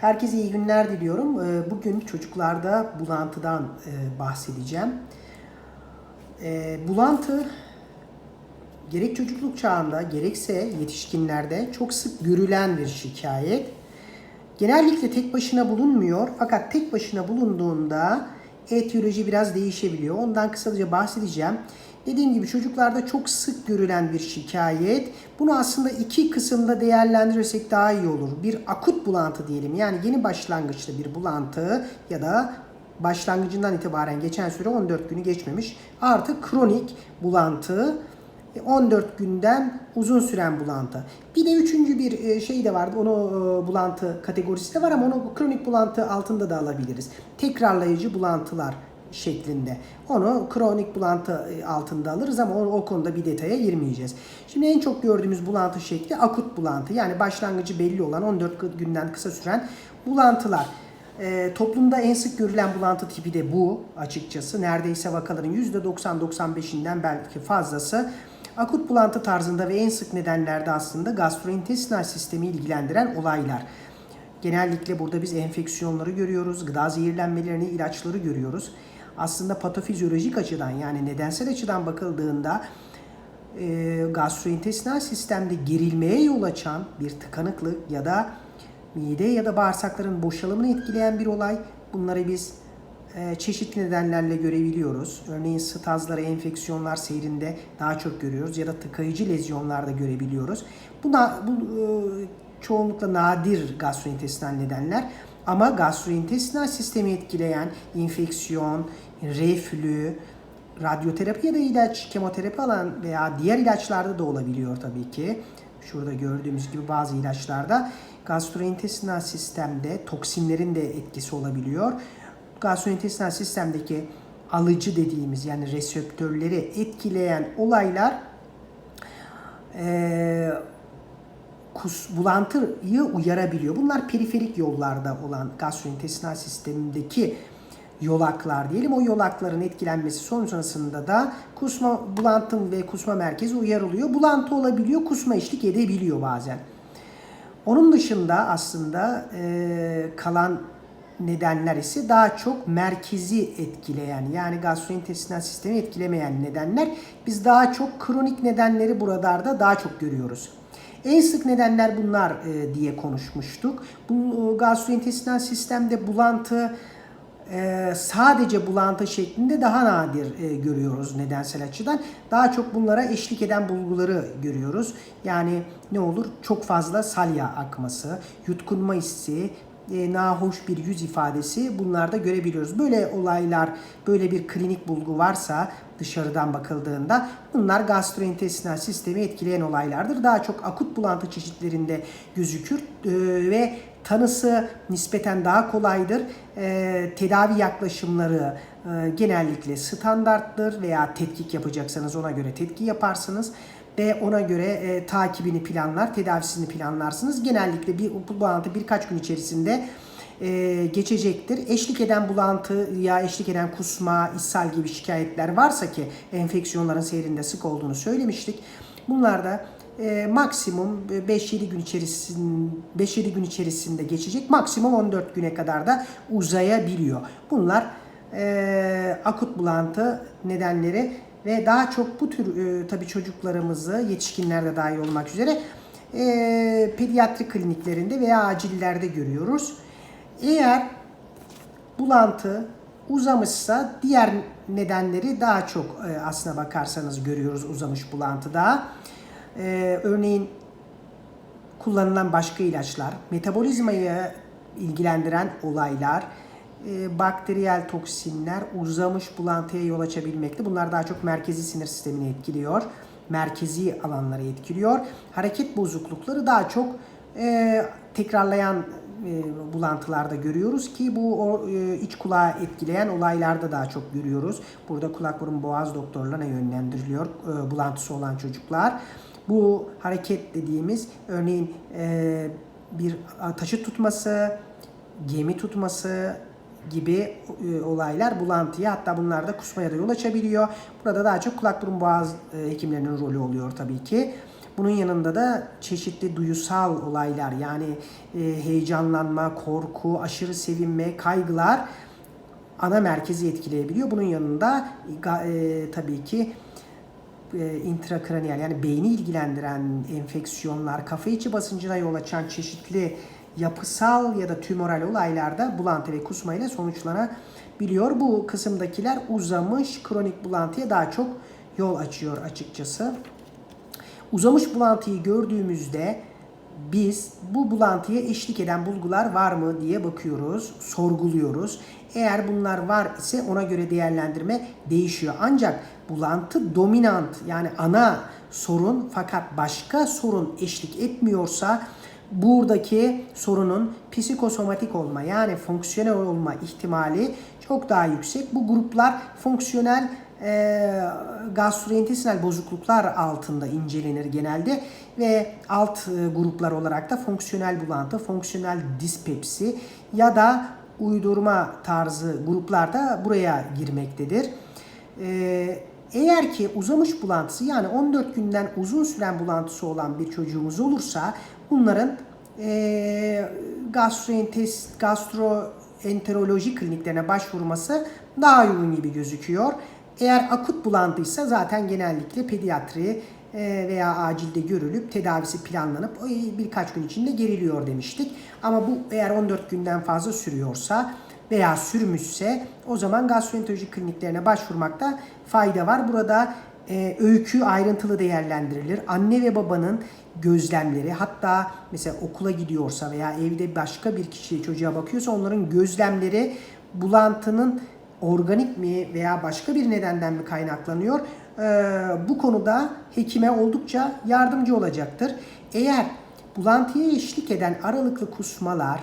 Herkese iyi günler diliyorum. Ee, Bugün çocuklarda bulantıdan e, bahsedeceğim. Ee, Bulantı gerek çocukluk çağında gerekse yetişkinlerde çok sık görülen bir şikayet. Genellikle tek başına bulunmuyor fakat tek başına bulunduğunda etiyoloji biraz değişebiliyor. Ondan kısaca bahsedeceğim. Dediğim gibi çocuklarda çok sık görülen bir şikayet. Bunu aslında iki kısımda değerlendirirsek daha iyi olur. Bir akut bulantı diyelim. Yani yeni başlangıçlı bir bulantı ya da başlangıcından itibaren geçen süre 14 günü geçmemiş. Artı kronik bulantı 14 günden uzun süren bulantı. Bir de üçüncü bir e, şey de vardı. Onu e, bulantı kategorisi de var ama onu kronik bulantı altında da alabiliriz. Tekrarlayıcı bulantılar şeklinde. Onu kronik bulantı e, altında alırız ama o, o konuda bir detaya girmeyeceğiz. Şimdi en çok gördüğümüz bulantı şekli akut bulantı. Yani başlangıcı belli olan 14 günden kısa süren bulantılar. E, toplumda en sık görülen bulantı tipi de bu açıkçası. Neredeyse vakaların %90-95'inden belki fazlası akut bulantı tarzında ve en sık nedenlerde aslında gastrointestinal sistemi ilgilendiren olaylar. Genellikle burada biz enfeksiyonları görüyoruz, gıda zehirlenmelerini, ilaçları görüyoruz. Aslında patofizyolojik açıdan yani nedensel açıdan bakıldığında e, gastrointestinal sistemde gerilmeye yol açan bir tıkanıklık ya da mide ya da bağırsakların boşalımını etkileyen bir olay. Bunları biz e, çeşitli nedenlerle görebiliyoruz. Örneğin stazları, enfeksiyonlar seyrinde daha çok görüyoruz ya da tıkayıcı lezyonlarda görebiliyoruz. Bu, na, bu e, çoğunlukla nadir gastrointestinal nedenler ama gastrointestinal sistemi etkileyen infeksiyon, reflü, radyoterapi ya da ilaç, kemoterapi alan veya diğer ilaçlarda da olabiliyor tabii ki. Şurada gördüğümüz gibi bazı ilaçlarda gastrointestinal sistemde toksinlerin de etkisi olabiliyor. Gastrointestinal sistemdeki alıcı dediğimiz yani reseptörleri etkileyen olaylar e, kus, bulantıyı uyarabiliyor. Bunlar periferik yollarda olan gastrointestinal sistemindeki yolaklar diyelim. O yolakların etkilenmesi sonrasında da kusma, bulantım ve kusma merkezi uyarılıyor. Bulantı olabiliyor, kusma eşlik edebiliyor bazen. Onun dışında aslında e, kalan nedenler ise daha çok merkezi etkileyen yani gastrointestinal sistemi etkilemeyen nedenler. Biz daha çok kronik nedenleri buralarda daha çok görüyoruz. En sık nedenler bunlar e, diye konuşmuştuk. Bu gastrointestinal sistemde bulantı e, sadece bulantı şeklinde daha nadir e, görüyoruz nedensel açıdan. Daha çok bunlara eşlik eden bulguları görüyoruz. Yani ne olur? Çok fazla salya akması, yutkunma hissi, e, nahoş bir yüz ifadesi bunlarda görebiliyoruz. Böyle olaylar, böyle bir klinik bulgu varsa dışarıdan bakıldığında bunlar gastrointestinal sistemi etkileyen olaylardır. Daha çok akut bulantı çeşitlerinde gözükür e, ve tanısı nispeten daha kolaydır. E, tedavi yaklaşımları e, genellikle standarttır veya tetkik yapacaksanız ona göre tetki yaparsınız ve ona göre e, takibini planlar, tedavisini planlarsınız. Genellikle bir bu bulantı birkaç gün içerisinde e, geçecektir. Eşlik eden bulantı ya eşlik eden kusma, ishal gibi şikayetler varsa ki enfeksiyonların seyrinde sık olduğunu söylemiştik. Bunlarda e, maksimum 5-7 gün içerisinde 5-7 gün içerisinde geçecek. Maksimum 14 güne kadar da uzayabiliyor. Bunlar e, akut bulantı nedenleri ve daha çok bu tür e, tabii çocuklarımızı yetişkinlerde dahil olmak üzere e, pediatri kliniklerinde veya acillerde görüyoruz. Eğer bulantı uzamışsa diğer nedenleri daha çok e, aslına bakarsanız görüyoruz uzamış bulantıda. E, örneğin kullanılan başka ilaçlar, metabolizmayı ilgilendiren olaylar, e, bakteriyel toksinler uzamış bulantıya yol açabilmekte. Bunlar daha çok merkezi sinir sistemini etkiliyor. Merkezi alanları etkiliyor. Hareket bozuklukları daha çok e, tekrarlayan e, bulantılarda görüyoruz ki bu o, e, iç kulağı etkileyen olaylarda daha çok görüyoruz. Burada kulak burun boğaz doktorlarına yönlendiriliyor e, bulantısı olan çocuklar. Bu hareket dediğimiz örneğin e, bir taşı tutması, gemi tutması, gibi e, olaylar bulantıya hatta bunlar da kusmaya da yol açabiliyor. Burada daha çok kulak burun boğaz e, hekimlerinin rolü oluyor tabii ki. Bunun yanında da çeşitli duyusal olaylar yani e, heyecanlanma, korku, aşırı sevinme, kaygılar ana merkezi etkileyebiliyor. Bunun yanında e, tabii ki e, intrakraniyal yani beyni ilgilendiren enfeksiyonlar, kafa içi basıncına yol açan çeşitli yapısal ya da tümöral olaylarda bulantı ve kusma ile sonuçlanabiliyor. Bu kısımdakiler uzamış kronik bulantıya daha çok yol açıyor açıkçası. Uzamış bulantıyı gördüğümüzde biz bu bulantıya eşlik eden bulgular var mı diye bakıyoruz, sorguluyoruz. Eğer bunlar var ise ona göre değerlendirme değişiyor. Ancak bulantı dominant yani ana sorun fakat başka sorun eşlik etmiyorsa buradaki sorunun psikosomatik olma yani fonksiyonel olma ihtimali çok daha yüksek. Bu gruplar fonksiyonel e, gastrointestinal bozukluklar altında incelenir genelde ve alt e, gruplar olarak da fonksiyonel bulantı, fonksiyonel dispepsi ya da uydurma tarzı gruplar da buraya girmektedir. E, eğer ki uzamış bulantısı yani 14 günden uzun süren bulantısı olan bir çocuğumuz olursa bunların e, gastroentes, gastroenteroloji kliniklerine başvurması daha uygun gibi gözüküyor. Eğer akut bulantıysa zaten genellikle pediatri veya acilde görülüp tedavisi planlanıp birkaç gün içinde geriliyor demiştik. Ama bu eğer 14 günden fazla sürüyorsa veya sürmüşse o zaman gastroenteroloji kliniklerine başvurmakta fayda var. Burada e, öykü ayrıntılı değerlendirilir. Anne ve babanın gözlemleri hatta mesela okula gidiyorsa veya evde başka bir kişiye çocuğa bakıyorsa onların gözlemleri bulantının organik mi veya başka bir nedenden mi kaynaklanıyor? Ee, bu konuda hekime oldukça yardımcı olacaktır. Eğer bulantıya eşlik eden aralıklı kusmalar,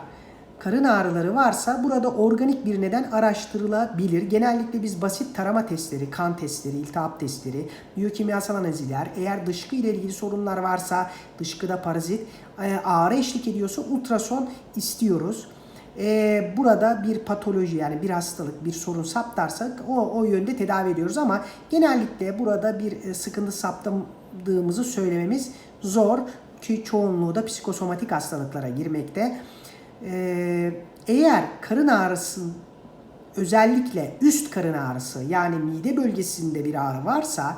karın ağrıları varsa burada organik bir neden araştırılabilir. Genellikle biz basit tarama testleri, kan testleri, iltihap testleri, biyokimyasal analizler, eğer dışkı ile ilgili sorunlar varsa, dışkıda parazit, e, ağrı eşlik ediyorsa ultrason istiyoruz. Ee, burada bir patoloji yani bir hastalık, bir sorun saptarsak o, o yönde tedavi ediyoruz ama genellikle burada bir e, sıkıntı saptadığımızı söylememiz zor ki çoğunluğu da psikosomatik hastalıklara girmekte. Ee, eğer karın ağrısı özellikle üst karın ağrısı yani mide bölgesinde bir ağrı varsa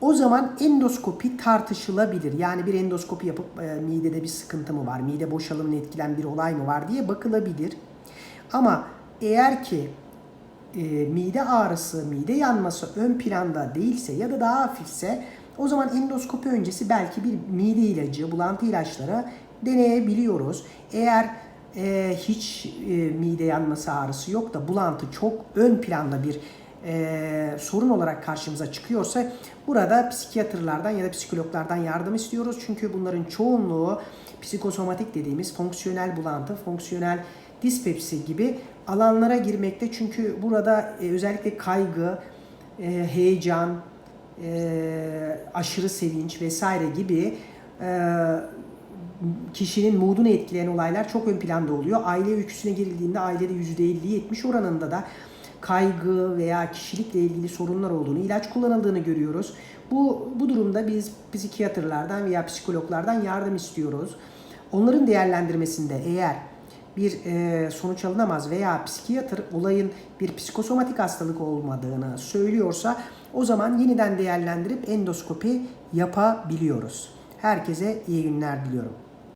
o zaman endoskopi tartışılabilir. Yani bir endoskopi yapıp e, midede bir sıkıntı mı var, mide boşalımını etkilen bir olay mı var diye bakılabilir. Ama eğer ki e, mide ağrısı, mide yanması ön planda değilse ya da daha hafifse o zaman endoskopi öncesi belki bir mide ilacı, bulantı ilaçları deneyebiliyoruz. Eğer e, hiç e, mide yanması ağrısı yok da bulantı çok ön planda bir e, sorun olarak karşımıza çıkıyorsa burada psikiyatrlardan ya da psikologlardan yardım istiyoruz. Çünkü bunların çoğunluğu psikosomatik dediğimiz fonksiyonel bulantı, fonksiyonel dispepsi gibi alanlara girmekte. Çünkü burada e, özellikle kaygı, e, heyecan, e, aşırı sevinç vesaire gibi e, kişinin moodunu etkileyen olaylar çok ön planda oluyor. Aile öyküsüne girildiğinde ailede %50-70 oranında da kaygı veya kişilikle ilgili sorunlar olduğunu, ilaç kullanıldığını görüyoruz. Bu, bu durumda biz psikiyatrlardan veya psikologlardan yardım istiyoruz. Onların değerlendirmesinde eğer bir e, sonuç alınamaz veya psikiyatr olayın bir psikosomatik hastalık olmadığını söylüyorsa o zaman yeniden değerlendirip endoskopi yapabiliyoruz. Herkese iyi günler diliyorum.